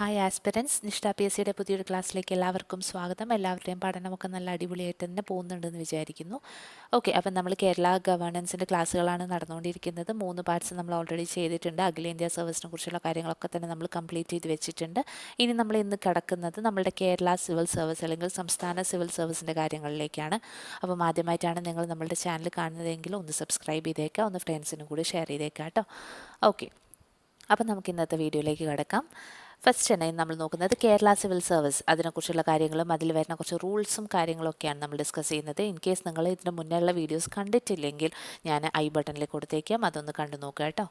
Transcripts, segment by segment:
Hi aspirants Nishtha P. S. സിയുടെ പുതിയൊരു ക്ലാസ്സിലേക്ക് എല്ലാവർക്കും സ്വാഗതം. എല്ലാവരുടെയും പഠനമൊക്കെ നല്ല അടിപൊളിയായിട്ട് തന്നെ പോകുന്നുണ്ടെന്ന് വിചാരിക്കുന്നു. ഓക്കെ അപ്പം നമ്മൾ കേരള ഗവേണൻസിന്റെ ക്ലാസ്സുകളാണ് നടന്നുകൊണ്ടിരിക്കുന്നത്. മൂന്ന് പാർട്സ് നമ്മൾ ഓൾറെഡി ചെയ്തിട്ടുണ്ട്. അഖിലേന്ത്യാ സർവീസിനെ കുറിച്ചുള്ള കാര്യങ്ങളൊക്കെ തന്നെ നമ്മൾ കംപ്ലീറ്റ് ചെയ്ത് വെച്ചിട്ടുണ്ട്. ഇനി നമ്മൾ ഇന്ന് കിടക്കുന്നത് നമ്മുടെ കേരള സിവിൽ സർവീസ് അല്ലെങ്കിൽ സംസ്ഥാന സിവിൽ സർവീസിന്റെ കാര്യങ്ങളിലേക്കാണ്. അപ്പം ആദ്യമായിട്ടാണ് നിങ്ങൾ നമ്മുടെ ചാനൽ കാണുന്നതെങ്കിൽ ഒന്ന് സബ്സ്ക്രൈബ് ചെയ്തേക്കാം ഒന്ന് ഫ്രണ്ട്സിനും കൂടി ഷെയർ ചെയ്തേക്കാം കേട്ടോ. ഓക്കെ അപ്പം നമുക്ക് ഇന്നത്തെ വീഡിയോയിലേക്ക് കിടക്കാം. ഫസ്റ്റ് തന്നെ നമ്മൾ നോക്കുന്നത് കേരള സിവിൽ സർവീസ് അതിനെക്കുറിച്ചുള്ള കാര്യങ്ങളും അതിൽ വരുന്ന കുറച്ച് റൂൾസും കാര്യങ്ങളൊക്കെയാണ് നമ്മൾ ഡിസ്കസ് ചെയ്യുന്നത്. ഇൻ കേസ് നിങ്ങൾ ഇതിന് മുന്നേ ഉള്ള വീഡിയോസ് കണ്ടിട്ടില്ലെങ്കിൽ ഞാൻ ഐ ബട്ടണിൽ കൊടുത്തേക്കാം. അതൊന്ന് കണ്ടു നോക്കുക കേട്ടോ.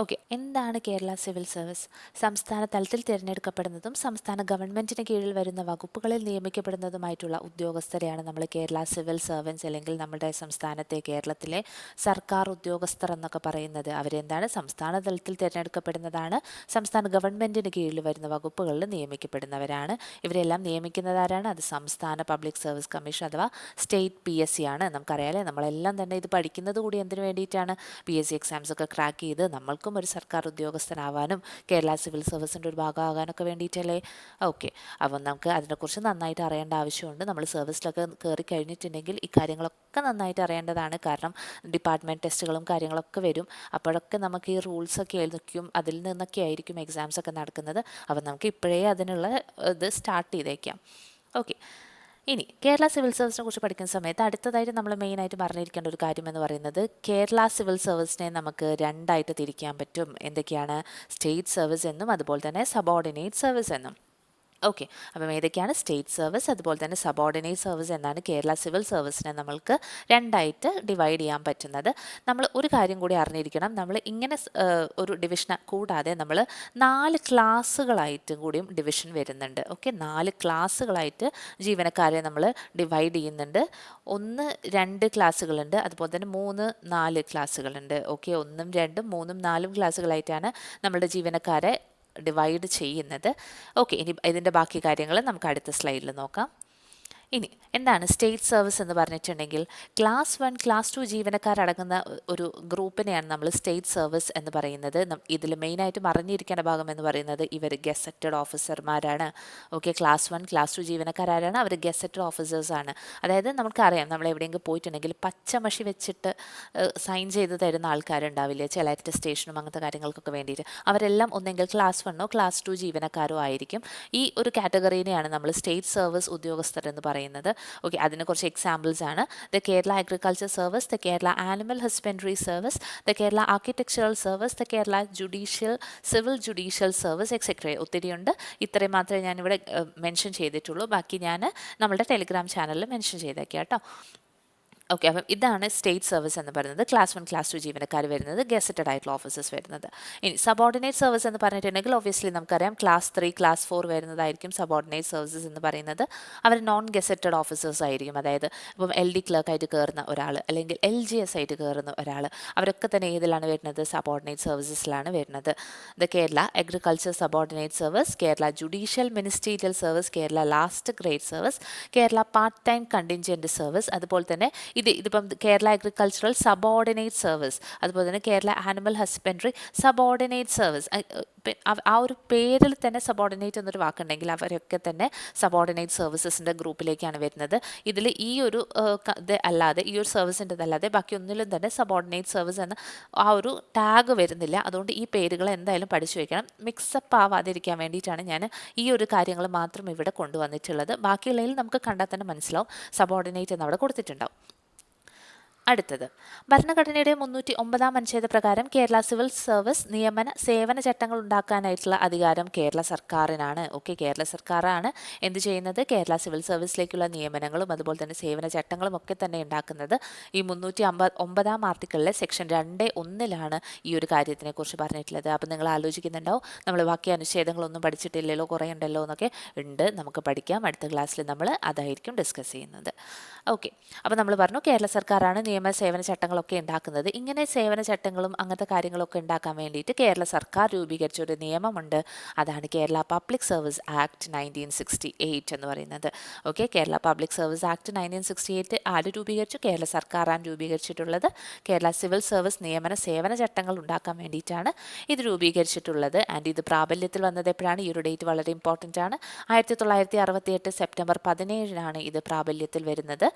ഓക്കെ. എന്താണ് കേരള സിവിൽ സർവീസ്? സംസ്ഥാന തലത്തിൽ തിരഞ്ഞെടുക്കപ്പെടുന്നതും സംസ്ഥാന ഗവൺമെന്റിന് കീഴിൽ വരുന്ന വകുപ്പുകളിൽ നിയമിക്കപ്പെടുന്നതുമായിട്ടുള്ള ഉദ്യോഗസ്ഥരെയാണ് നമ്മൾ കേരള സിവിൽ സർവൻസ് അല്ലെങ്കിൽ നമ്മുടെ സംസ്ഥാനത്തെ കേരളത്തിലെ സർക്കാർ ഉദ്യോഗസ്ഥർ എന്നൊക്കെ പറയുന്നത്. അവരെന്താണ്? സംസ്ഥാന തലത്തിൽ തിരഞ്ഞെടുക്കപ്പെടുന്നതാണ് സംസ്ഥാന ഗവൺമെന്റിന് കീഴിൽ വരുന്ന വകുപ്പുകളിൽ നിയമിക്കപ്പെടുന്നവരാണ്. ഇവരെല്ലാം നിയമിക്കുന്നതാരാണ് അത് സംസ്ഥാന പബ്ലിക് സർവീസ് കമ്മീഷൻ അഥവാ സ്റ്റേറ്റ് പി എസ് സി ആണ്. നമുക്കറിയാലേ നമ്മളെല്ലാം തന്നെ ഇത് പഠിക്കുന്നത് കൂടി എന്തിനു വേണ്ടിയിട്ടാണ്? പി എസ് സി എക്സാംസ് ഒക്കെ ക്രാക്ക് ചെയ്ത് നമ്മൾക്കും ഒരു സർക്കാർ ഉദ്യോഗസ്ഥനാവാനും കേരള സിവിൽ സർവീസിന്റെ ഒരു ഭാഗമാകാനൊക്കെ വേണ്ടിയിട്ടല്ലേ? ഓക്കെ. അപ്പം നമുക്ക് അതിനെക്കുറിച്ച് നന്നായിട്ട് അറിയേണ്ട ആവശ്യമുണ്ട്. നമ്മൾ സർവീസിലൊക്കെ കയറി കഴിഞ്ഞിട്ടുണ്ടെങ്കിൽ ഇക്കാര്യങ്ങളൊക്കെ കാര്യങ്ങളൊക്കെ നന്നായിട്ട് അറിയേണ്ടതാണ്. കാരണം ഡിപ്പാർട്ട്മെന്റ് ടെസ്റ്റുകളും കാര്യങ്ങളൊക്കെ വരും. അപ്പോഴൊക്കെ നമുക്ക് ഈ റൂൾസൊക്കെ എഴുതിക്കും അതിൽ നിന്നൊക്കെ ആയിരിക്കും എക്സാംസ് ഒക്കെ നടക്കുന്നത്. അപ്പം നമുക്ക് ഇപ്പോഴേ അതിനുള്ള ഇത് സ്റ്റാർട്ട് ചെയ്തേക്കാം. ഓക്കെ. ഇനി കേരള സിവിൽ സർവീസിനെ കുറിച്ച് പഠിക്കുന്ന സമയത്ത് അടുത്തതായിട്ട് നമ്മൾ മെയിനായിട്ട് പറഞ്ഞിരിക്കേണ്ട ഒരു കാര്യം എന്ന് പറയുന്നത് കേരള സിവിൽ സർവീസിനെ നമുക്ക് രണ്ടായിട്ട് തിരിക്കാൻ പറ്റും. എന്തൊക്കെയാണ്? സ്റ്റേറ്റ് സർവീസ് എന്നും അതുപോലെ തന്നെ സബോർഡിനേറ്റ് സർവീസ് എന്നും. ഓക്കെ അപ്പം ഏതൊക്കെയാണ് സ്റ്റേറ്റ് സർവീസ് അതുപോലെ തന്നെ സബോർഡിനേറ്റ് സർവീസ് എന്നാണ് കേരള സിവിൽ സർവീസിനെ നമ്മൾക്ക് രണ്ടായിട്ട് ഡിവൈഡ് ചെയ്യാൻ പറ്റുന്നത്. നമ്മൾ ഒരു കാര്യം കൂടി അറിഞ്ഞിരിക്കണം. നമ്മൾ ഇങ്ങനെ ഒരു ഡിവിഷൻ കൂടാതെ നമ്മൾ നാല് ക്ലാസ്സുകളായിട്ടും കൂടിയും ഡിവിഷൻ വരുന്നുണ്ട്. ഓക്കെ നാല് ക്ലാസ്സുകളായിട്ട് ജീവനക്കാരെ നമ്മൾ ഡിവൈഡ് ചെയ്യുന്നുണ്ട്. ഒന്ന് രണ്ട് ക്ലാസ്സുകളുണ്ട് അതുപോലെ തന്നെ മൂന്ന് നാല് ക്ലാസ്സുകളുണ്ട് ഓക്കെ ഒന്നും രണ്ടും മൂന്നും നാലും ക്ലാസ്സുകളായിട്ടാണ് നമ്മളുടെ ജീവനക്കാരെ ഡിവൈഡ് ചെയ്യുന്നത്. ഓക്കെ ഇനി ഇതിന്റെ ബാക്കി കാര്യങ്ങൾ നമുക്ക് അടുത്ത സ്ലൈഡിൽ നോക്കാം. ഇനി എന്താണ് സ്റ്റേറ്റ് സർവീസ് എന്ന് പറഞ്ഞിട്ടുണ്ടെങ്കിൽ ക്ലാസ് വൺ ക്ലാസ് ടു ജീവനക്കാരടങ്ങുന്ന ഒരു ഗ്രൂപ്പിനെയാണ് നമ്മൾ സ്റ്റേറ്റ് സർവീസ് എന്ന് പറയുന്നത്. ഇതിൽ മെയിനായിട്ട് അറിഞ്ഞിരിക്കേണ്ട ഭാഗം എന്ന് പറയുന്നത് ഇവർ gazetted ഓഫീസർമാരാണ്. Okay class one class two ജീവനക്കാരാണ് അവർ ഗസറ്റഡ് ഓഫീസേഴ്സാണ് അതായത് നമുക്കറിയാം നമ്മൾ എവിടെയെങ്കിലും പോയിട്ടുണ്ടെങ്കിൽ പച്ചമഷി വെച്ചിട്ട് സൈൻ ചെയ്ത് തരുന്ന ആൾക്കാരുണ്ടാവില്ലേ? ചില സ്റ്റേഷനും അങ്ങനത്തെ കാര്യങ്ങൾക്കൊക്കെ വേണ്ടിയിട്ട്. അവരെല്ലാം ഒന്നെങ്കിൽ ക്ലാസ് വണ്ണോ ക്ലാസ് ടു ജീവനക്കാരോ ആയിരിക്കും. ഈ ഒരു കാറ്റഗറീനെയാണ് നമ്മൾ സ്റ്റേറ്റ് സർവീസ് ഉദ്യോഗസ്ഥർ എന്ന് പറയുന്നത്. പറയുന്നത്. ഓക്കെ അതിന് കുറച്ച് എക്സാമ്പിൾസ് ആണ്. The Kerala agriculture service the Kerala animal husbandry service the Kerala architectural service the Kerala judicial civil judicial service etcetera ഒത്തിരിയുണ്ട് ഇത്രയും മാത്രമേ ഞാനിവിടെ മെൻഷൻ ചെയ്തിട്ടുള്ളൂ. ബാക്കി ഞാൻ നമ്മുടെ ടെലിഗ്രാം ചാനലിൽ മെൻഷൻ ചെയ്തേക്കാം കേട്ടോ. ഓക്കെ അപ്പം ഇതാണ് സ്റ്റേറ്റ് സർവീസ് എന്ന് പറയുന്നത്. ക്ലാസ് വൺ ക്ലാസ് ടു ജീവനക്കാർ വരുന്നത് ഗസറ്റഡ് ആയിട്ടുള്ള ഓഫീസേഴ്സ് വരുന്നത്. ഇനി സബോർഡിനേറ്റ് സർവീസ് എന്ന് പറഞ്ഞിട്ടുണ്ടെങ്കിൽ ഒബ്വിയസ്ലി നമുക്കറിയാം ക്ലാസ് ത്രീ ക്ലാസ് ഫോർ വരുന്നതായിരിക്കും സബോർഡിനേറ്റ് സർവീസസ് എന്ന് പറയുന്നത്. അവർ നോൺ ഗസറ്റഡ് ഓഫീസേഴ്സ് ആയിരിക്കും. അതായത് ഇപ്പം എൽ ഡി ക്ലർക്കായിട്ട് കയറുന്ന ഒരാൾ അല്ലെങ്കിൽ എൽ ജി എസ് ആയിട്ട് കയറുന്ന ഒരാൾ അവരൊക്കെ തന്നെ ഏതിലാണ് വരുന്നത്? സബോർഡിനേറ്റ് സർവീസസിലാണ് വരുന്നത്. The Kerala agriculture subordinate service Kerala judicial ministerial service Kerala last grade service Kerala part time contingent service അതുപോലെ തന്നെ ഇത് ഇതിപ്പം കേരള അഗ്രികൾച്ചറൽ സബോർഡിനേറ്റ് സർവീസ് അതുപോലെ തന്നെ Kerala animal husbandry subordinate service ആ ഒരു പേരിൽ തന്നെ സബോർഡിനേറ്റ് എന്നൊരു വാക്കുണ്ടെങ്കിൽ അവരൊക്കെ തന്നെ സബോർഡിനേറ്റ് സർവീസസിന്റെ ഗ്രൂപ്പിലേക്കാണ് വരുന്നത്. ഇതിൽ ഈ ഒരു ഇത് അല്ലാതെ ഈ ഒരു സർവീസിന്റെതല്ലാതെ ബാക്കി ഒന്നിലും തന്നെ സബോർഡിനേറ്റ് സർവീസ് എന്ന ആ ഒരു ടാഗ് വരുന്നില്ല. അതുകൊണ്ട് ഈ പേരുകൾ എന്തായാലും പഠിച്ചു വയ്ക്കണം മിക്സപ്പ് ആവാതിരിക്കാൻ വേണ്ടിയിട്ടാണ് ഞാൻ ഈ ഒരു കാര്യങ്ങൾ മാത്രം ഇവിടെ കൊണ്ടുവന്നിട്ടുള്ളത്. ബാക്കിയുള്ളതിൽ നമുക്ക് കണ്ടാൽ തന്നെ മനസ്സിലാവും. സബോർഡിനേറ്റ് എന്ന് അവിടെ കൊടുത്തിട്ടുണ്ടാവും. അടുത്തത്. ഭരണഘടനയുടെ മുന്നൂറ്റി ഒമ്പതാം അനുച്ഛേദ പ്രകാരം കേരള സിവിൽ സർവീസ് നിയമന സേവന ചട്ടങ്ങൾ ഉണ്ടാക്കാനായിട്ടുള്ള അധികാരം കേരള സർക്കാരിനാണ്. ഓക്കെ കേരള സർക്കാരാണ് എന്ത് ചെയ്യുന്നത്? കേരള സിവിൽ സർവീസിലേക്കുള്ള നിയമനങ്ങളും അതുപോലെ തന്നെ സേവന ചട്ടങ്ങളും ഒക്കെ തന്നെ ഉണ്ടാക്കുന്നത്. ഈ മുന്നൂറ്റി അമ്പത് ഒമ്പതാം ആർട്ടിക്കിളിലെ സെക്ഷൻ രണ്ട് ഒന്നിലാണ് ഈ ഒരു കാര്യത്തിനെ കുറിച്ച് പറഞ്ഞിട്ടുള്ളത്. അപ്പം നിങ്ങൾ ആലോചിക്കുന്നുണ്ടാവും നമ്മൾ ബാക്കി അനുച്ഛേദങ്ങളൊന്നും പഠിച്ചിട്ടില്ലല്ലോ കുറേ ഉണ്ടല്ലോ എന്നൊക്കെ ഉണ്ട്. നമുക്ക് പഠിക്കാം. അടുത്ത ക്ലാസ്സിൽ നമ്മൾ അതായിരിക്കും ഡിസ്കസ് ചെയ്യുന്നത്. ഓക്കെ അപ്പോൾ നമ്മൾ പറഞ്ഞു കേരള സർക്കാരാണ് നിയമ സേവന ചട്ടങ്ങളൊക്കെ ഉണ്ടാക്കുന്നത്. ഇങ്ങനെ സേവന ചട്ടങ്ങളും അങ്ങനത്തെ കാര്യങ്ങളൊക്കെ ഉണ്ടാക്കാൻ വേണ്ടിയിട്ട് കേരള സർക്കാർ രൂപീകരിച്ച ഒരു നിയമമുണ്ട്. അതാണ് Kerala public service act nineteen sixty eight എന്ന് പറയുന്നത്. Okay Kerala public service act nineteen sixty eight ആര് രൂപീകരിച്ചു? കേരള സർക്കാരാണ് രൂപീകരിച്ചിട്ടുള്ളത്. കേരള സിവിൽ സർവീസ് നിയമന സേവന ചട്ടങ്ങൾ ഉണ്ടാക്കാൻ വേണ്ടിയിട്ടാണ് ഇത് രൂപീകരിച്ചിട്ടുള്ളത്. ആൻഡ് ഇത് പ്രാബല്യത്തിൽ വന്നത് എപ്പോഴാണ്? ഈ ഒരു ഡേറ്റ് വളരെ ഇമ്പോർട്ടന്റ് ആണ്. ആയിരത്തി തൊള്ളായിരത്തി അറുപത്തി എട്ട് സെപ്റ്റംബർ പതിനേഴിനാണ് ഇത് പ്രാബല്യത്തിൽ വരുന്നത്.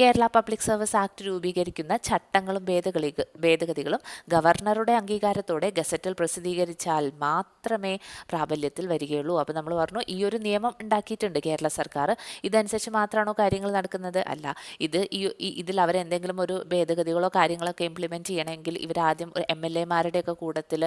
കേരള പബ്ലിക് സർവീസ് ആക്ട് രൂപീകരിക്കുന്ന ചട്ടങ്ങളും ഭേദഗതി ഭേദഗതികളും ഗവർണറുടെ അംഗീകാരത്തോടെ ഗസറ്റിൽ പ്രസിദ്ധീകരിച്ചാൽ മാത്രമേ പ്രാബല്യത്തിൽ വരികയുള്ളൂ. അപ്പോൾ നമ്മൾ പറഞ്ഞു ഈ ഒരു നിയമം ഉണ്ടാക്കിയിട്ടുണ്ട് കേരള സർക്കാർ. ഇതനുസരിച്ച് മാത്രമാണോ കാര്യങ്ങൾ നടക്കുന്നത്? അല്ല. ഇത് ഈ ഇതിൽ അവരെന്തെങ്കിലും ഒരു ഭേദഗതികളോ കാര്യങ്ങളൊക്കെ ഇംപ്ലിമെന്റ് ചെയ്യണമെങ്കിൽ ഇവരാദ്യം എം എൽ എമാരുടെയൊക്കെ കൂടത്തിൽ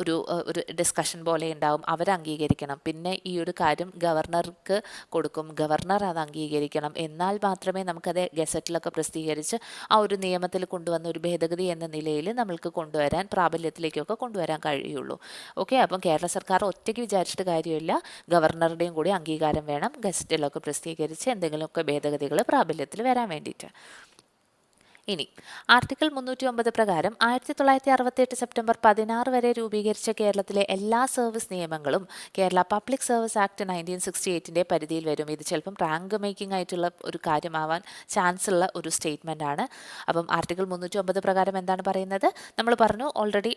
ഒരു ഒരു ഡിസ്കഷൻ പോലെ ഉണ്ടാവും. അവർ അംഗീകരിക്കണം. പിന്നെ ഈ ഒരു കാര്യം ഗവർണർക്ക് കൊടുക്കും. ഗവർണർ അത് അംഗീകരിക്കണം. എന്നാൽ മാത്രമേ നമുക്കത് ഗസറ്റിലൊക്കെ പ്രസിദ്ധീകരിച്ച് ആ ഒരു നിയമത്തിൽ കൊണ്ടുവന്ന ഒരു ഭേദഗതി എന്ന നിലയിൽ നമ്മൾക്ക് കൊണ്ടുവരാൻ പ്രാബല്യത്തിലേക്കൊക്കെ കൊണ്ടുവരാൻ കഴിയുള്ളൂ. ഓക്കെ? അപ്പം കേരള സർക്കാർ ഒറ്റയ്ക്ക് വിചാരിച്ചിട്ട് കാര്യമില്ല. ഗവർണറുടെയും കൂടി അംഗീകാരം വേണം. ഗസറ്റിലൊക്കെ പ്രസിദ്ധീകരിച്ച് എന്തെങ്കിലുമൊക്കെ ഭേദഗതികൾ പ്രാബല്യത്തിൽ വരാൻ വേണ്ടിയിട്ട്. ഇനി ആർട്ടിക്കിൾ മുന്നൂറ്റി ഒമ്പത് പ്രകാരം ആയിരത്തി തൊള്ളായിരത്തി അറുപത്തിയെട്ട് സെപ്റ്റംബർ പതിനാറ് വരെ രൂപീകരിച്ച കേരളത്തിലെ എല്ലാ സർവീസ് നിയമങ്ങളും Kerala public service act nineteen sixty എയ്റ്റിന്റെ പരിധിയിൽ വരും. ഇത് ചിലപ്പം റാങ്ക് മേക്കിംഗ് ആയിട്ടുള്ള ഒരു കാര്യമാവാൻ ചാൻസ് ഉള്ള ഒരു സ്റ്റേറ്റ്മെന്റ് ആണ്. അപ്പം ആർട്ടിക്കിൾ മുന്നൂറ്റി ഒമ്പത് പ്രകാരം എന്താണ് പറയുന്നത്? നമ്മൾ പറഞ്ഞു ഓൾറെഡി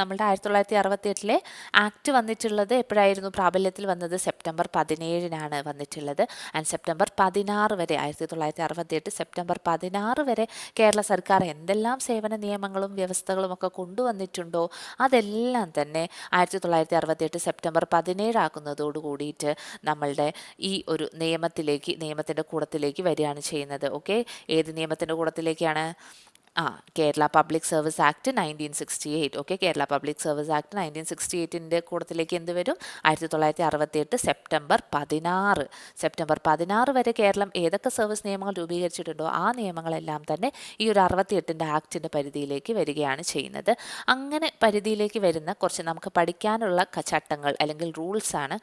നമ്മളുടെ ആയിരത്തി തൊള്ളായിരത്തി അറുപത്തി എട്ടിലെ ആക്ട് വന്നിട്ടുള്ളത് എപ്പോഴായിരുന്നു? പ്രാബല്യത്തിൽ വന്നത് സെപ്റ്റംബർ പതിനേഴിനാണ് വന്നിട്ടുള്ളത്. ആൻഡ് സെപ്റ്റംബർ പതിനാറ് വരെ ആയിരത്തി തൊള്ളായിരത്തി അറുപത്തി എട്ട് സെപ്റ്റംബർ പതിനാറ് വരെ കേരള സർക്കാർ എന്തെല്ലാം സേവന നിയമങ്ങളും വ്യവസ്ഥകളും ഒക്കെ കൊണ്ടുവന്നിട്ടുണ്ടോ? അതെല്ലാം തന്നെ ആയിരത്തി തൊള്ളായിരത്തി അറുപത്തിയെട്ട് സെപ്റ്റംബർ പതിനേഴാക്കുന്നതോട് കൂടിയിട്ട് നമ്മളുടെ ഈ ഒരു നിയമത്തിലേക്ക് നിയമത്തിന്റെ കൂടത്തിലേക്ക് വരികയാണ് ചെയ്യുന്നത്. ഓക്കെ? ഏത് നിയമത്തിന്റെ കൂടത്തിലേക്കാണ്? ആ Kerala public service act nineteen sixty eight okay Kerala public service act nineteen sixty എയ്റ്റിന്റെ കൂടത്തിലേക്ക് എന്ത് വരും? ആയിരത്തി തൊള്ളായിരത്തി അറുപത്തി എട്ട് സെപ്റ്റംബർ പതിനാറ്. സെപ്റ്റംബർ പതിനാറ് വരെ കേരളം ഏതൊക്കെ സർവീസ് നിയമങ്ങൾ രൂപീകരിച്ചിട്ടുണ്ടോ? ആ നിയമങ്ങളെല്ലാം തന്നെ ഈ ഒരു അറുപത്തിയെട്ടിന്റെ ആക്ടിന്റെ പരിധിയിലേക്ക് വരികയാണ് ചെയ്യുന്നത്. അങ്ങനെ പരിധിയിലേക്ക് വരുന്ന കുറച്ച് നമുക്ക് പഠിക്കാനുള്ള ചട്ടങ്ങൾ അല്ലെങ്കിൽ റൂൾസ് ആണ്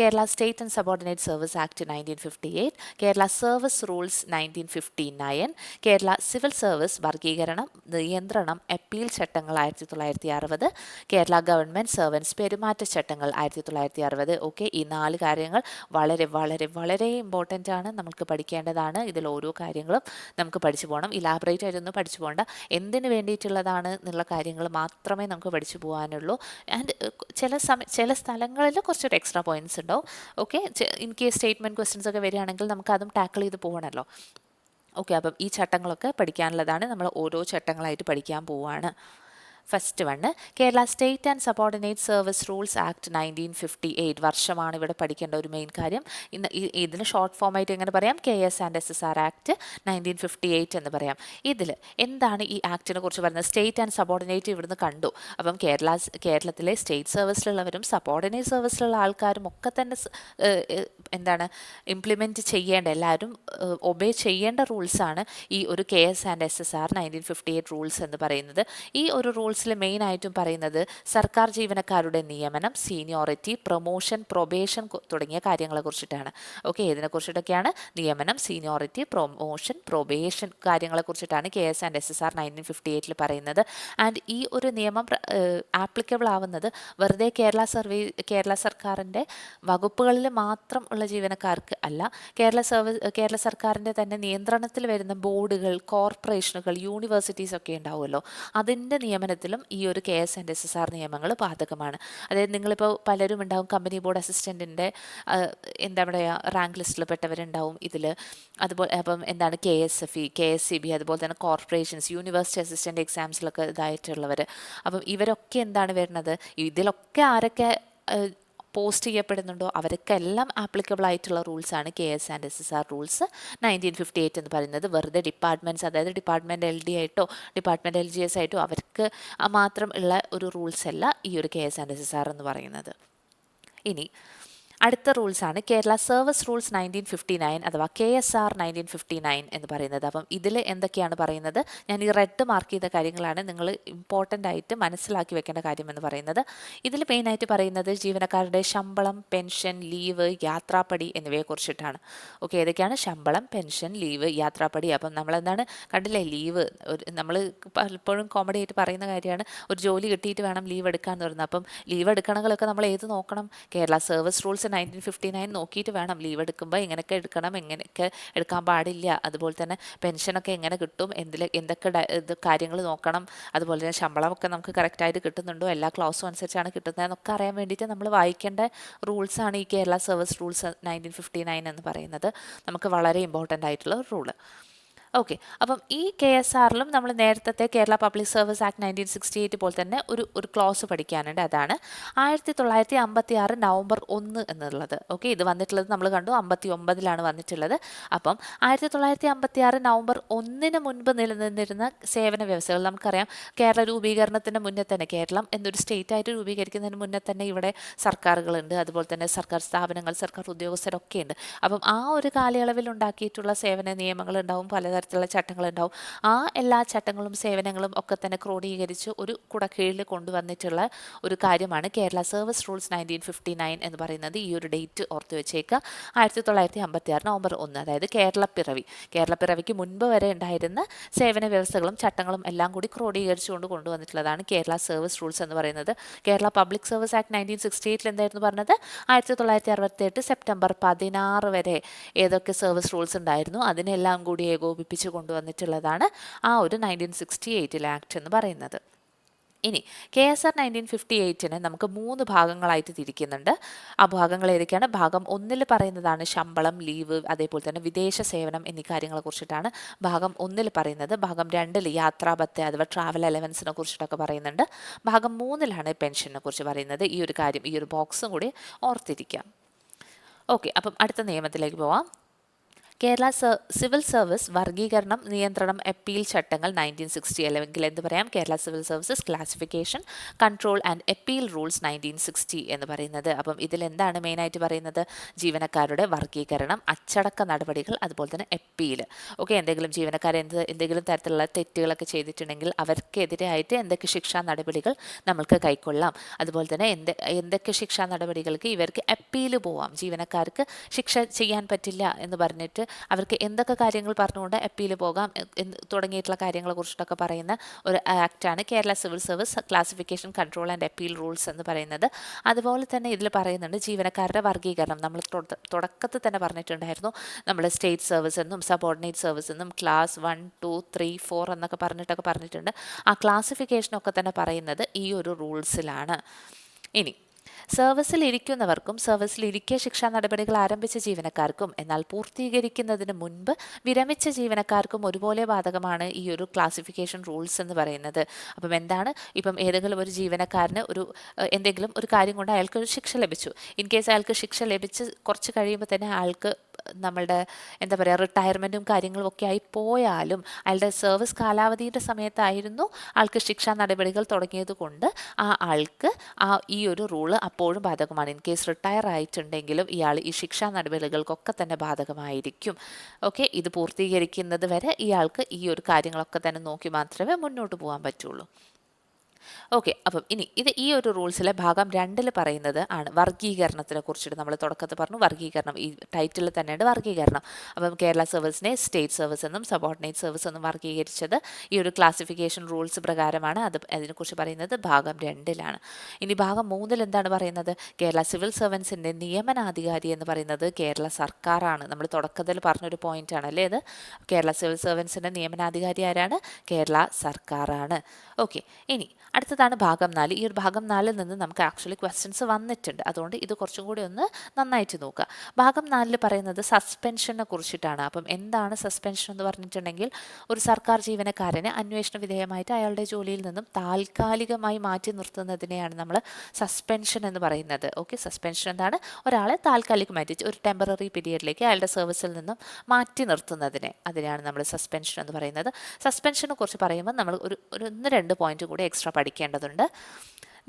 Kerala state and subordinate service act nineteen fifty eight Kerala service rules nineteen fifty nine Kerala civil service വർഗീയ വർഗീകരണം നിയന്ത്രണം അപ്പീൽ ചട്ടങ്ങൾ ആയിരത്തി തൊള്ളായിരത്തി അറുപത് കേരള ഗവൺമെന്റ് സെർവൻസ് പെരുമാറ്റ ചട്ടങ്ങൾ ആയിരത്തി തൊള്ളായിരത്തി അറുപത് ഓക്കെ ഈ നാല് കാര്യങ്ങൾ വളരെ വളരെ വളരെ ഇമ്പോർട്ടന്റ് ആണ്. നമുക്ക് പഠിക്കേണ്ടതാണ്. ഇതിൽ ഓരോ കാര്യങ്ങളും നമുക്ക് പഠിച്ചു പോകണം. ഇലാബറേറ്റ് ആയിട്ടൊന്നും പഠിച്ചു പോകേണ്ട. എന്തിനു വേണ്ടിയിട്ടുള്ളതാണ് എന്നുള്ള കാര്യങ്ങൾ മാത്രമേ നമുക്ക് പഠിച്ചു പോകാനുള്ളൂ. ആൻഡ് ചില സമയ ചില സ്ഥലങ്ങളിൽ കുറച്ചൊരു എക്സ്ട്രാ പോയിന്റ്സ് ഉണ്ടാവും. Okay in case statement questions ഒക്കെ വരികയാണെങ്കിൽ നമുക്ക് അതും ടാക്കിൾ ചെയ്ത് പോകണമല്ലോ. ഓക്കെ അപ്പം ഈ ചട്ടങ്ങളൊക്കെ പഠിക്കാനുള്ളതാണ് നമ്മൾ ഓരോ ചട്ടങ്ങളായിട്ട് പഠിക്കാൻ പോവുകയാണ് first one Kerala state and subordinate service rules act nineteen fifty eight വർഷമാണ് ഇവിടെ പഠിക്കേണ്ട ഒരു മെയിൻ കാര്യം. ഇന്ന് ഇതിന് ഷോർട്ട് ഫോം ആയിട്ട് എങ്ങനെ പറയാം? K S and S S R act nineteen fifty eight എന്ന് പറയാം. ഇതിൽ എന്താണ് ഈ ആക്ടിനെ കുറിച്ച് പറയുന്നത്? സ്റ്റേറ്റ് ആൻഡ് സബോർഡിനേറ്റ് ഇവിടുന്ന് കണ്ടു. അപ്പം കേരള കേരളത്തിലെ സ്റ്റേറ്റ് സർവീസിലുള്ളവരും സബോർഡിനേറ്റ് സർവീസിലുള്ള ആൾക്കാരും ഒക്കെ തന്നെ എന്താണ് ഇംപ്ലിമെന്റ് ചെയ്യേണ്ട എല്ലാവരും ഒബേ ചെയ്യേണ്ട റൂൾസാണ് ഈ ഒരു K S and S S R nineteen fifty eight rules എന്ന് പറയുന്നത്. ഈ ഒരു റൂൾസിൽ മെയിനായിട്ടും പറയുന്നത് സർക്കാർ ജീവനക്കാരുടെ നിയമനം സീനിയോറിറ്റി പ്രൊമോഷൻ പ്രൊബേഷൻ തുടങ്ങിയ കാര്യങ്ങളെ കുറിച്ചിട്ടാണ്. ഓക്കെ ഇതിനെക്കുറിച്ചിട്ടൊക്കെയാണ് നിയമനം സീനിയോറിറ്റി പ്രൊമോഷൻ പ്രൊബേഷൻ കാര്യങ്ങളെ കുറിച്ചിട്ടാണ് K S and S S R nineteen fifty എയ്റ്റിൽ പറയുന്നത്. ആൻഡ് ഈ ഒരു നിയമം ആപ്ലിക്കബിൾ ആവുന്നത് വെറുതെ കേരള സർവീ കേരള സർക്കാരിന്റെ വകുപ്പുകളിൽ മാത്രം ഉള്ള ജീവനക്കാർക്ക് അല്ല. കേരള സർവീസ് കേരള സർക്കാരിന്റെ തന്നെ നിയന്ത്രണത്തിൽ വരുന്ന ബോർഡുകൾ കോർപ്പറേഷനുകൾ യൂണിവേഴ്സിറ്റീസ് ഒക്കെ ഉണ്ടാവുമല്ലോ. അതിന്റെ നിയമനത്തിലും ഈ ഒരു K S and S S R നിയമങ്ങൾ ബാധകമാണ്. അതായത് നിങ്ങളിപ്പോൾ പലരും ഉണ്ടാവും കമ്പനി ബോർഡ് അസിസ്റ്റന്റിന്റെ എന്താ പറയുക റാങ്ക് ലിസ്റ്റിൽ പെട്ടവരുണ്ടാവും ഇതിൽ. അതുപോലെ അപ്പം എന്താണ് K S F E K S C B അതുപോലെ തന്നെ കോർപ്പറേഷൻസ് യൂണിവേഴ്സിറ്റി അസിസ്റ്റന്റ് എക്സാംസിലൊക്കെ ഇതായിട്ടുള്ളവർ. അപ്പം ഇവരൊക്കെ എന്താണ് വരുന്നത്? ഇതിലൊക്കെ ആരൊക്കെ പോസ്റ്റ് ചെയ്യപ്പെടുന്നുണ്ടോ? അവർക്കെല്ലാം ആപ്ലിക്കബിൾ ആയിട്ടുള്ള റൂൾസാണ് K S and S S R rules nineteen fifty eight എന്ന് പറയുന്നത് വെറുതെ ഡിപ്പാർട്ട്മെന്റ്സ് അതായത് ഡിപ്പാർട്ട്മെന്റ് എൽ ഡി ആയിട്ടോ ഡിപ്പാർട്ട്മെന്റ് എൽ ജി എസ് ആയിട്ടോ അവർക്ക് മാത്രം ഉള്ള ഒരു റൂൾസ് അല്ല ഈ ഒരു K S and S S R എന്ന് പറയുന്നത്. ഇനി അടുത്ത റൂൾസാണ് Kerala service rules nineteen fifty nine അഥവാ K S R nineteen fifty nine എന്ന് പറയുന്നത്. അപ്പം ഇതിൽ എന്തൊക്കെയാണ് പറയുന്നത്? ഞാൻ ഈ റെഡ് മാർക്ക് ചെയ്ത കാര്യങ്ങളാണ് നിങ്ങൾ ഇമ്പോർട്ടന്റ് ആയിട്ട് മനസ്സിലാക്കി വെക്കേണ്ട കാര്യം എന്ന് പറയുന്നത്. ഇതിൽ മെയിനായിട്ട് പറയുന്നത് ജീവനക്കാരുടെ ശമ്പളം പെൻഷൻ ലീവ് യാത്രാപ്പടി എന്നിവയെക്കുറിച്ചിട്ടാണ് ഓക്കെ ഏതൊക്കെയാണ് ശമ്പളം പെൻഷൻ ലീവ് യാത്രാപ്പടി. അപ്പം നമ്മളെന്താണ് കണ്ടില്ലേ ലീവ് ഒരു നമ്മൾ പലപ്പോഴും കോമഡി ആയിട്ട് പറയുന്ന കാര്യമാണ്. ഒരു ജോലി കിട്ടിയിട്ട് വേണം ലീവ് എടുക്കാൻ എന്ന് പറയുന്നത്. അപ്പം ലീവ് എടുക്കണമെങ്കിലൊക്കെ നമ്മൾ ഏത് നോക്കണം? Kerala service rules nineteen fifty nine നോക്കിയിട്ട് വേണം ലീവ് എടുക്കുമ്പോൾ എങ്ങനെയൊക്കെ എടുക്കണം എങ്ങനെയൊക്കെ എടുക്കാൻ പാടില്ല. അതുപോലെ തന്നെ പെൻഷനൊക്കെ എങ്ങനെ കിട്ടും എന്തിൽ എന്തൊക്കെ ഇത് കാര്യങ്ങൾ നോക്കണം. അതുപോലെ തന്നെ ശമ്പളമൊക്കെ നമുക്ക് കറക്റ്റായിട്ട് കിട്ടുന്നുണ്ടോ? എല്ലാ ക്ലാസ്സും അനുസരിച്ചാണ് കിട്ടുന്നതെന്നൊക്കെ അറിയാൻ വേണ്ടിയിട്ട് നമ്മൾ വായിക്കേണ്ട റൂൾസാണ് ഈ Kerala service rules nineteen fifty nine എന്ന് പറയുന്നത്. നമുക്ക് വളരെ ഇമ്പോർട്ടന്റ് ആയിട്ടുള്ള റൂൾ ഓക്കെ അപ്പം ഈ കെ എസ് ആറിലും നമ്മൾ നേരത്തെ Kerala public service act nineteen sixty eight പോലെ തന്നെ ഒരു ഒരു ക്ലോസ് പഠിക്കാനുണ്ട്. അതാണ് ആയിരത്തി തൊള്ളായിരത്തി അമ്പത്തി ആറ് നവംബർ ഒന്ന് എന്നുള്ളത്. ഓക്കെ ഇത് വന്നിട്ടുള്ളത് നമ്മൾ കണ്ടു. അമ്പത്തി ഒമ്പതിലാണ് വന്നിട്ടുള്ളത്. അപ്പം ആയിരത്തി തൊള്ളായിരത്തി അമ്പത്തി ആറ് നവംബർ ഒന്നിന് മുൻപ് നിലനിന്നിരുന്ന സേവന വ്യവസ്ഥകൾ നമുക്കറിയാം. കേരള രൂപീകരണത്തിന് മുന്നേ തന്നെ കേരളം എന്നൊരു സ്റ്റേറ്റ് ആയിട്ട് രൂപീകരിക്കുന്നതിന് മുന്നേ തന്നെ ഇവിടെ സർക്കാരുകളുണ്ട്. അതുപോലെ തന്നെ സർക്കാർ സ്ഥാപനങ്ങൾ സർക്കാർ ഉദ്യോഗസ്ഥരൊക്കെ ഉണ്ട് അപ്പം ആ ഒരു കാലയളവിൽ ഉണ്ടാക്കിയിട്ടുള്ള സേവന നിയമങ്ങൾ ഉണ്ടാവും. പലതരത്തിലുള്ള ചട്ടങ്ങൾ ഉണ്ടാവും ആ എല്ലാ ചട്ടങ്ങളും സേവനങ്ങളും ഒക്കെ തന്നെ ക്രോഡീകരിച്ച് ഒരു കുടക്കീഴിൽ കൊണ്ടുവന്നിട്ടുള്ള ഒരു കാര്യമാണ് Kerala service rules nineteen fifty nine എന്ന് പറയുന്നത് ഈ ഒരു ഡേറ്റ് ഓർത്ത് വെച്ചേക്കുക ആയിരത്തി തൊള്ളായിരത്തി അമ്പത്തി ആറ് നവംബർ ഒന്ന് അതായത് കേരളപ്പിറവി കേരളപ്പിറവിക്ക് മുൻപ് വരെ ഉണ്ടായിരുന്ന സേവന വ്യവസ്ഥകളും ചട്ടങ്ങളും എല്ലാം കൂടി ക്രോഡീകരിച്ചുകൊണ്ട് കൊണ്ടുവന്നിട്ടുള്ളതാണ് കേരള സർവീസ് റൂൾസ് എന്ന് പറയുന്നത്. Kerala public service act nineteen sixty എയ്റ്റിൽ എന്തായിരുന്നു പറഞ്ഞത്? ആയിരത്തി തൊള്ളായിരത്തി അറുപത്തി എട്ട് സെപ്റ്റംബർ പതിനാറ് വരെ ഏതൊക്കെ സർവീസ് റൂൾസ് ഉണ്ടായിരുന്നു? അതിനെല്ലാം കൂടി ഏകോപിപ്പിച്ച് കൊണ്ടുവന്നിട്ടുള്ളതാണ് ആ ഒരു നയന്റീൻ സിക്സ്റ്റി എയ്റ്റിലെ ആക്ട് എന്ന് പറയുന്നത്. ഇനി K S R nineteen fifty എയ്റ്റിന് നമുക്ക് മൂന്ന് ഭാഗങ്ങളായിട്ട് തിരിക്കുന്നുണ്ട്. ആ ഭാഗങ്ങൾ ഏതൊക്കെയാണ്? ഭാഗം ഒന്നിൽ പറയുന്നതാണ് ശമ്പളം ലീവ് അതേപോലെ തന്നെ വിദേശ സേവനം എന്നീ കാര്യങ്ങളെ കുറിച്ചിട്ടാണ് ഭാഗം ഒന്നിൽ പറയുന്നത്. ഭാഗം രണ്ടിൽ യാത്രാപത്തെ അഥവാ ട്രാവൽ അലവൻസിനെ കുറിച്ചിട്ടൊക്കെ പറയുന്നുണ്ട്. ഭാഗം മൂന്നിലാണ് പെൻഷനെ കുറിച്ച് പറയുന്നത്. ഈ ഒരു കാര്യം ഈ ഒരു ബോക്സും കൂടി ഓർത്തിരിക്കാം. ഓക്കെ അപ്പം അടുത്ത നിയമത്തിലേക്ക് പോവാം. കേരള സിവിൽ സർവീസ് വർഗീകരണം നിയന്ത്രണം അപ്പീൽ ചട്ടങ്ങൾ നയന്റീൻ സിക്സ്റ്റി അല്ലെങ്കിൽ എന്ത് പറയാം? Kerala civil services classification control and appeal rules nineteen sixty എന്ന് പറയുന്നത്. അപ്പം ഇതിൽ എന്താണ് മെയിനായിട്ട് പറയുന്നത്? ജീവനക്കാരുടെ വർഗീകരണം അച്ചടക്ക നടപടികൾ അതുപോലെ തന്നെ അപ്പീൽ ഓക്കെ എന്തെങ്കിലും ജീവനക്കാർ എന്ത് എന്തെങ്കിലും തരത്തിലുള്ള തെറ്റുകളൊക്കെ ചെയ്തിട്ടുണ്ടെങ്കിൽ അവർക്കെതിരായിട്ട് എന്തൊക്കെ ശിക്ഷാ നടപടികൾ നമ്മൾക്ക് കൈക്കൊള്ളാം? അതുപോലെ തന്നെ എന്ത് എന്തൊക്കെ ശിക്ഷാ നടപടികൾക്ക് ഇവർക്ക് അപ്പീൽ പോവാം? ജീവനക്കാർക്ക് ശിക്ഷ ചെയ്യാൻ പറ്റില്ല എന്ന് പറഞ്ഞിട്ട് അവർക്ക് എന്തൊക്കെ കാര്യങ്ങൾ പറഞ്ഞുകൊണ്ട് അപ്പീൽ പോകാം തുടങ്ങിയിട്ടുള്ള കാര്യങ്ങളെ കുറിച്ചിട്ടൊക്കെ പറയുന്ന ഒരു ആക്റ്റാണ് Kerala civil service classification control and appeal rules എന്ന് പറയുന്നത്. അതുപോലെ തന്നെ ഇതിൽ പറയുന്നുണ്ട് ജീവനക്കാരുടെ വർഗീകരണം നമ്മൾ തുടക്കത്തിൽ തന്നെ പറഞ്ഞിട്ടുണ്ടായിരുന്നു. നമ്മൾ സ്റ്റേറ്റ് സർവീസ് എന്നും സബോർഡിനേറ്റ് സർവീസ് എന്നും class one two three four എന്നൊക്കെ പറഞ്ഞിട്ടൊക്കെ പറഞ്ഞിട്ടുണ്ട്. ആ ക്ലാസിഫിക്കേഷനൊക്കെ തന്നെ പറയുന്നത് ഈ ഒരു റൂൾസിലാണ് ഇനി സർവീസിൽ ഇരിക്കുന്നവർക്കും സർവീസിൽ ഇരിക്കെ ശിക്ഷാ നടപടികൾ ആരംഭിച്ച ജീവനക്കാർക്കും എന്നാൽ പൂർത്തീകരിക്കുന്നതിന് മുൻപ് വിരമിച്ച ജീവനക്കാർക്കും ഒരുപോലെ ബാധകമാണ് ഈ ഒരു ക്ലാസിഫിക്കേഷൻ റൂൾസ് എന്ന് പറയുന്നത്. അപ്പം എന്താണ്? ഇപ്പം ഏതെങ്കിലും ഒരു ജീവനക്കാരന് ഒരു എന്തെങ്കിലും ഒരു കാര്യം കൊണ്ട് അയാൾക്ക് ഒരു ശിക്ഷ ലഭിച്ചു. ഇൻ കേസ് അയാൾക്ക് ശിക്ഷ ലഭിച്ച് കുറച്ച് കഴിയുമ്പോൾ തന്നെ ആൾക്ക് നമ്മളുടെ എന്താ പറയുക റിട്ടയർമെന്റും കാര്യങ്ങളും ഒക്കെ ആയി പോയാലും അയാളുടെ സർവീസ് കാലാവധിയുടെ സമയത്തായിരുന്നു ആൾക്ക് ശിക്ഷാ നടപടികൾ തുടങ്ങിയത് കൊണ്ട് ആ ആൾക്ക് ആ ഈ ഒരു റൂൾ അപ്പോഴും ബാധകമാണ്. ഇൻ കേസ് റിട്ടയർ ആയിട്ടുണ്ടെങ്കിലും ഇയാൾ ഈ ശിക്ഷാ നടപടികൾക്കൊക്കെ തന്നെ ബാധകമായിരിക്കും. ഓക്കെ ഇത് പൂർത്തീകരിക്കുന്നത് വരെ ഇയാൾക്ക് ഈ ഒരു കാര്യങ്ങളൊക്കെ തന്നെ നോക്കി മാത്രമേ മുന്നോട്ട് പോകാൻ പറ്റുള്ളൂ. ഓക്കെ അപ്പം ഇനി ഇത് ഈ ഒരു റൂൾസിലെ ഭാഗം രണ്ടിൽ പറയുന്നത് ആണ് വർഗീകരണത്തിനെ കുറിച്ചിട്ട് നമ്മൾ തുടക്കത്തിൽ പറഞ്ഞു. വർഗീകരണം ഈ ടൈറ്റിൽ തന്നെയാണ് വർഗീകരണം അപ്പം കേരള സർവീസിനെ സ്റ്റേറ്റ് സർവീസ് എന്നും സബോർഡിനേറ്റ് സർവീസ് എന്നും വർഗീകരിച്ചത് ഈ ഒരു ക്ലാസിഫിക്കേഷൻ റൂൾസ് പ്രകാരമാണ്. അത് അതിനെക്കുറിച്ച് പറയുന്നത് ഭാഗം രണ്ടിലാണ്. ഇനി ഭാഗം മൂന്നിൽ എന്താണ് പറയുന്നത്? കേരള സിവിൽ സർവൻസിന്റെ നിയമനാധികാരി എന്ന് പറയുന്നത് കേരള സർക്കാരാണ്. നമ്മൾ തുടക്കത്തിൽ പറഞ്ഞൊരു പോയിന്റ് ആണ് അല്ലേ ഇത്? കേരള സിവിൽ സർവൻസിന്റെ നിയമനാധികാരി ആരാണ്? കേരള സർക്കാരാണ്. ഓക്കെ ഇനി അടുത്തതാണ് ഭാഗം നാല്. ഈ ഒരു ഭാഗം നാലിൽ നിന്ന് നമുക്ക് ആക്ച്വലി ക്വസ്റ്റ്യൻസ് വന്നിട്ടുണ്ട്. അതുകൊണ്ട് ഇത് കുറച്ചും കൂടി ഒന്ന് നന്നായിട്ട് നോക്കുക. ഭാഗം നാലിൽ പറയുന്നത് സസ്പെൻഷനെ കുറിച്ചിട്ടാണ്. അപ്പം എന്താണ് സസ്പെൻഷൻ എന്ന് പറഞ്ഞിട്ടുണ്ടെങ്കിൽ ഒരു സർക്കാർ ജീവനക്കാരനെ അന്വേഷണ വിധേയമായിട്ട് അയാളുടെ ജോലിയിൽ നിന്നും താൽക്കാലികമായി മാറ്റി നിർത്തുന്നതിനെയാണ് നമ്മൾ സസ്പെൻഷൻ എന്ന് പറയുന്നത്. ഓക്കെ സസ്പെൻഷൻ എന്താണ്? ഒരാളെ താൽക്കാലികമായിട്ട് ഒരു ടെമ്പററി പീരിയഡിലേക്ക് അയാളുടെ സർവീസിൽ നിന്നും മാറ്റി നിർത്തുന്നതിനെ അതിനെയാണ് നമ്മൾ സസ്പെൻഷൻ എന്ന് പറയുന്നത്. സസ്പെൻഷനെ കുറിച്ച് പറയുമ്പോൾ നമ്മൾ ഒരു ഒരു ഒന്ന് രണ്ട് പോയിന്റ് കൂടി എക്സ്ട്രാ പഠിക്കേണ്ടതുണ്ട്.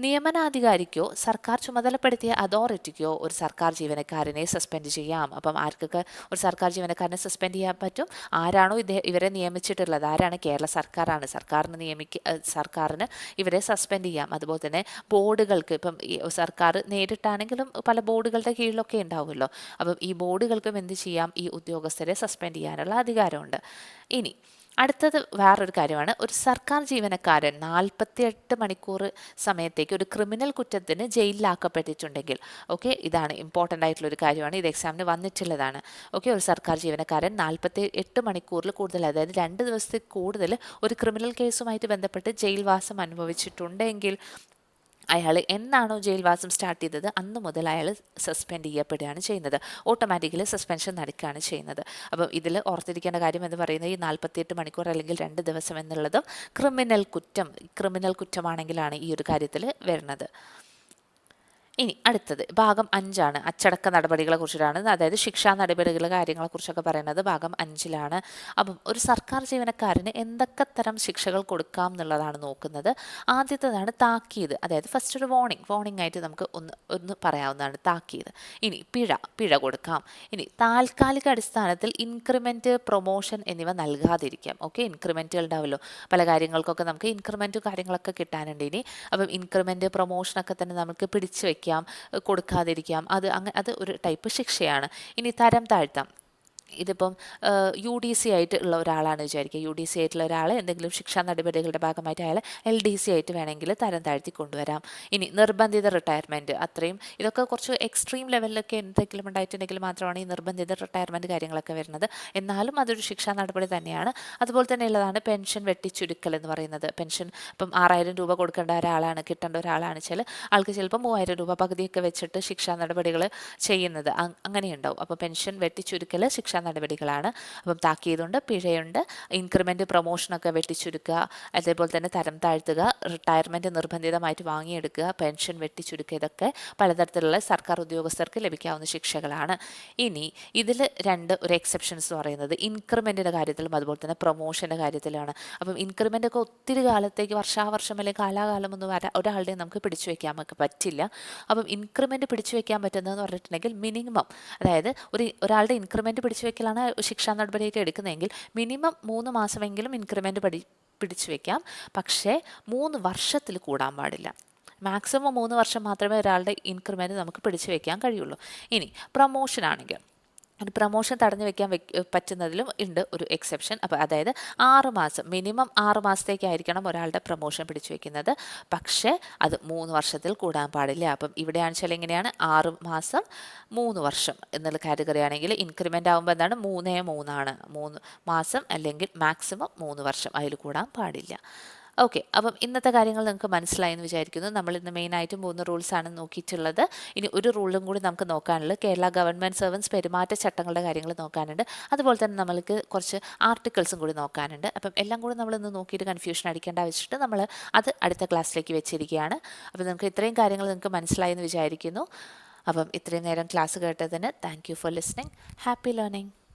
നിയമനാധികാരിക്കോ സർക്കാർ ചുമതലപ്പെടുത്തിയ അതോറിറ്റിക്കോ ഒരു സർക്കാർ ജീവനക്കാരനെ സസ്പെൻഡ് ചെയ്യാം. അപ്പം ആർക്കൊക്കെ ഒരു സർക്കാർ ജീവനക്കാരനെ സസ്പെൻഡ് ചെയ്യാൻ പറ്റും? ആരാണോ ഇദ്ദേഹം ഇവരെ നിയമിച്ചിട്ടുള്ളത്? ആരാണ് കേരള സർക്കാരാണ്? സർക്കാരിന് നിയമിക്ക സർക്കാരിന് ഇവരെ സസ്പെൻഡ് ചെയ്യാം. അതുപോലെ തന്നെ ബോർഡുകൾക്ക് ഇപ്പം സർക്കാർ നേരിട്ടാണെങ്കിലും പല ബോർഡുകളുടെ കീഴിലൊക്കെ ഉണ്ടാവുമല്ലോ. അപ്പം ഈ ബോർഡുകൾക്കും എന്ത് ചെയ്യാം? ഈ ഉദ്യോഗസ്ഥരെ സസ്പെൻഡ് ചെയ്യാനുള്ള അധികാരമുണ്ട്. ഇനി അടുത്തത് വേറൊരു കാര്യമാണ്. ഒരു സർക്കാർ ജീവനക്കാരൻ നാൽപ്പത്തിയെട്ട് മണിക്കൂർ സമയത്തേക്ക് ഒരു ക്രിമിനൽ കുറ്റത്തിന് ജയിലിലാക്കപ്പെട്ടിട്ടുണ്ടെങ്കിൽ ഓക്കെ ഇതാണ് ഇമ്പോർട്ടന്റ് ആയിട്ടുള്ള ഒരു കാര്യമാണ്. ഇത് എക്സാമിന് വന്നിട്ടുള്ളതാണ്. ഓക്കെ ഒരു സർക്കാർ ജീവനക്കാരൻ നാൽപ്പത്തി എട്ട് മണിക്കൂറിൽ കൂടുതൽ അതായത് രണ്ട് ദിവസത്തിൽ കൂടുതൽ ഒരു ക്രിമിനൽ കേസുമായിട്ട് ബന്ധപ്പെട്ട് ജയിൽവാസം അനുഭവിച്ചിട്ടുണ്ടെങ്കിൽ അയാൾ എന്നാണോ ജയിൽവാസം സ്റ്റാർട്ട് ചെയ്തത് അന്ന് മുതൽ അയാൾ സസ്പെൻഡ് ചെയ്യപ്പെടുകയാണ് ചെയ്യുന്നത്. ഓട്ടോമാറ്റിക്കലി സസ്പെൻഷൻ നടക്കുകയാണ് ചെയ്യുന്നത്. അപ്പം ഇതിൽ ഓർത്തിരിക്കേണ്ട കാര്യം എന്ന് പറയുന്നത് ഈ നാൽപ്പത്തിയെട്ട് മണിക്കൂർ അല്ലെങ്കിൽ രണ്ട് ദിവസം എന്നുള്ളതും ക്രിമിനൽ കുറ്റം ക്രിമിനൽ കുറ്റമാണെങ്കിലാണ് ഈ ഒരു കാര്യത്തിൽ വരുന്നത്. ഇനി അടുത്തത് ഭാഗം അഞ്ചാണ്. അച്ചടക്ക നടപടികളെ കുറിച്ചിട്ടാണ് അതായത് ശിക്ഷാ നടപടികൾ കാര്യങ്ങളെക്കുറിച്ചൊക്കെ പറയുന്നത് ഭാഗം അഞ്ചിലാണ്. അപ്പം ഒരു സർക്കാർ ജീവനക്കാരന് എന്തൊക്കെ തരം ശിക്ഷകൾ കൊടുക്കാം എന്നുള്ളതാണ് നോക്കുന്നത്. ആദ്യത്തേതാണ് താക്കീത്. അതായത് ഫസ്റ്റ് ഒരു വോണിംഗ് വോണിംഗ് ആയിട്ട് നമുക്ക് ഒന്ന് ഒന്ന് പറയാവുന്നതാണ് താക്കീത്. ഇനി പിഴ പിഴ കൊടുക്കാം. ഇനി താൽക്കാലിക അടിസ്ഥാനത്തിൽ ഇൻക്രിമെന്റ് പ്രൊമോഷൻ എന്നിവ നൽകാതിരിക്കാം. ഓക്കെ ഇൻക്രിമെന്റുകൾ ഉണ്ടാവുമല്ലോ പല കാര്യങ്ങൾക്കൊക്കെ നമുക്ക് ഇൻക്രിമെന്റും കാര്യങ്ങളൊക്കെ കിട്ടാനുണ്ട് ഇനി. അപ്പം ഇൻക്രിമെന്റ് പ്രൊമോഷനൊക്കെ തന്നെ നമുക്ക് പിടിച്ചു വയ്ക്കാം കൊടുക്കാതിരിക്കാം. അത് അങ്ങ അത് ഒരു ടൈപ്പ് ശിക്ഷയാണ്. ഇനി തരം താഴ്ത്താം. ഇതിപ്പം യു ഡി സി ആയിട്ട് ഉള്ള ഒരാളാണ് വിചാരിക്കുക. യു ഡി സി ആയിട്ടുള്ള ഒരാൾ എന്തെങ്കിലും ശിക്ഷാ നടപടികളുടെ ഭാഗമായിട്ട് അയാൾ എൽ ഡി സി ആയിട്ട് വേണമെങ്കിൽ തരം താഴ്ത്തി കൊണ്ടുവരാം. ഇനി നിർബന്ധിത റിട്ടയർമെന്റ് അത്രയും. ഇതൊക്കെ കുറച്ച് എക്സ്ട്രീം ലെവലിലൊക്കെ എന്തെങ്കിലും ഉണ്ടായിട്ടുണ്ടെങ്കിൽ മാത്രമാണ് ഈ നിർബന്ധിത റിട്ടയർമെന്റ് കാര്യങ്ങളൊക്കെ വരുന്നത്. എന്നാലും അതൊരു ശിക്ഷാ നടപടി തന്നെയാണ്. അതുപോലെ തന്നെ ഉള്ളതാണ് പെൻഷൻ വെട്ടിച്ചുരുക്കൽ എന്ന് പറയുന്നത്. പെൻഷൻ ഇപ്പം ആറായിരം രൂപ കൊടുക്കേണ്ട ഒരാളാണ് കിട്ടേണ്ട ഒരാളാണ് വെച്ചാൽ ആൾക്ക് ചിലപ്പോൾ മൂവായിരം രൂപ പകുതിയൊക്കെ വെച്ചിട്ട് ശിക്ഷാ നടപടികൾ ചെയ്യുന്നത്. അങ്ങനെയുണ്ടാവും. അപ്പോൾ പെൻഷൻ വെട്ടിച്ചുരുക്കൽ ശിക്ഷാ നടപടികളാണ്. അപ്പം താക്കീതുണ്ട് പിഴയുണ്ട്. ഇൻക്രിമെന്റ് പ്രൊമോഷനൊക്കെ വെട്ടിച്ചുരുക്കുക അതേപോലെ തന്നെ തരം താഴ്ത്തുക റിട്ടയർമെന്റ് നിർബന്ധിതമായിട്ട് വാങ്ങിയെടുക്കുക പെൻഷൻ വെട്ടിച്ചുരുക്കുക ഇതൊക്കെ പലതരത്തിലുള്ള സർക്കാർ ഉദ്യോഗസ്ഥർക്ക് ലഭിക്കാവുന്ന ശിക്ഷകളാണ്. ഇനി ഇതിൽ രണ്ട് ഒരു എക്സെപ്ഷൻസ് എന്ന് പറയുന്നത്. ഇൻക്രിമെന്റിന്റെ കാര്യത്തിലും അതുപോലെ തന്നെ പ്രൊമോഷന്റെ കാര്യത്തിലാണ്. അപ്പം ഇൻക്രിമെന്റ് ഒക്കെ ഒത്തിരി കാലത്തേക്ക് വർഷാവർഷം അല്ലെങ്കിൽ കാലാകാലം ഒന്നും വരാ ഒരാളുടെ നമുക്ക് പിടിച്ചു വയ്ക്കാൻ പറ്റില്ല. അപ്പം ഇൻക്രിമെന്റ് പിടിച്ചു വയ്ക്കാൻ പറ്റുന്നതെന്ന് പറഞ്ഞിട്ടുണ്ടെങ്കിൽ മിനിമം അതായത് ഒരു ഒരാളുടെ ഇൻക്രിമെന്റ് പിടിച്ചു വെക്കലാണ് ശിക്ഷാ നടപടിയൊക്കെ എടുക്കുന്നതെങ്കിൽ മിനിമം മൂന്ന് മാസമെങ്കിലും ഇൻക്രിമെന്റ് പഠി പിടിച്ചു വെക്കാം. പക്ഷേ മൂന്ന് വർഷത്തിൽ കൂടാൻ പാടില്ല. മാക്സിമം മൂന്ന് വർഷം മാത്രമേ ഒരാളുടെ ഇൻക്രിമെന്റ് നമുക്ക് പിടിച്ചു വെക്കാൻ കഴിയുള്ളൂ. ഇനി പ്രൊമോഷൻ ആണെങ്കിൽ പ്രൊമോഷൻ തടഞ്ഞു വെക്കാൻ പറ്റുന്നതിലും ഉണ്ട് ഒരു എക്സെപ്ഷൻ അപ്പോൾ അതായത് ആറ് മാസം മിനിമം ആറ് മാസത്തേക്കായിരിക്കണം ഒരാളുടെ പ്രൊമോഷൻ പിടിച്ചു വെക്കുന്നത്. പക്ഷേ അത് മൂന്ന് വർഷത്തിൽ കൂടാൻ പാടില്ല. അപ്പം ഇവിടെ വെച്ചാൽ എങ്ങനെയാണ് ആറ് മാസം മൂന്ന് വർഷം എന്നുള്ള കാറ്റഗറി ആണെങ്കിൽ ഇൻക്രിമെന്റ് ആകുമ്പോൾ എന്താണ്? മൂന്നേ മൂന്നാണ്. മൂന്ന് മാസം അല്ലെങ്കിൽ മാക്സിമം മൂന്ന് വർഷം അതിൽ കൂടാൻ പാടില്ല. ഓക്കെ അപ്പം ഇന്നത്തെ കാര്യങ്ങൾ നിങ്ങൾക്ക് മനസ്സിലായി എന്ന് വിചാരിക്കുന്നു. നമ്മൾ ഇന്ന് മെയിനായിട്ട് മൂന്ന് ആണ് നോക്കിയിട്ടുള്ളത്. ഇനി ഒരു റൂളും കൂടി നമുക്ക് നോക്കാനുള്ളത്. കേരള ഗവൺമെന്റ് സർവൻസ് പെരുമാറ്റ ചട്ടങ്ങളുടെ കാര്യങ്ങൾ നോക്കാനുണ്ട്. അതുപോലെ തന്നെ നമ്മൾക്ക് കുറച്ച് ആർട്ടിക്കിൾസും കൂടി നോക്കാനുണ്ട്. അപ്പം എല്ലാം കൂടി നമ്മൾ ഇന്ന് നോക്കിയിട്ട് കൺഫ്യൂഷൻ അടിക്കേണ്ട വെച്ചിട്ട് നമ്മൾ അത് അടുത്ത ക്ലാസ്സിലേക്ക് വെച്ചിരിക്കുകയാണ്. അപ്പം നിങ്ങൾക്ക് ഇത്രയും കാര്യങ്ങൾ നിങ്ങൾക്ക് മനസ്സിലായി എന്ന് വിചാരിക്കുന്നു. അപ്പം ഇത്രയും നേരം ക്ലാസ് കേട്ടതിന് thank you for listening happy learning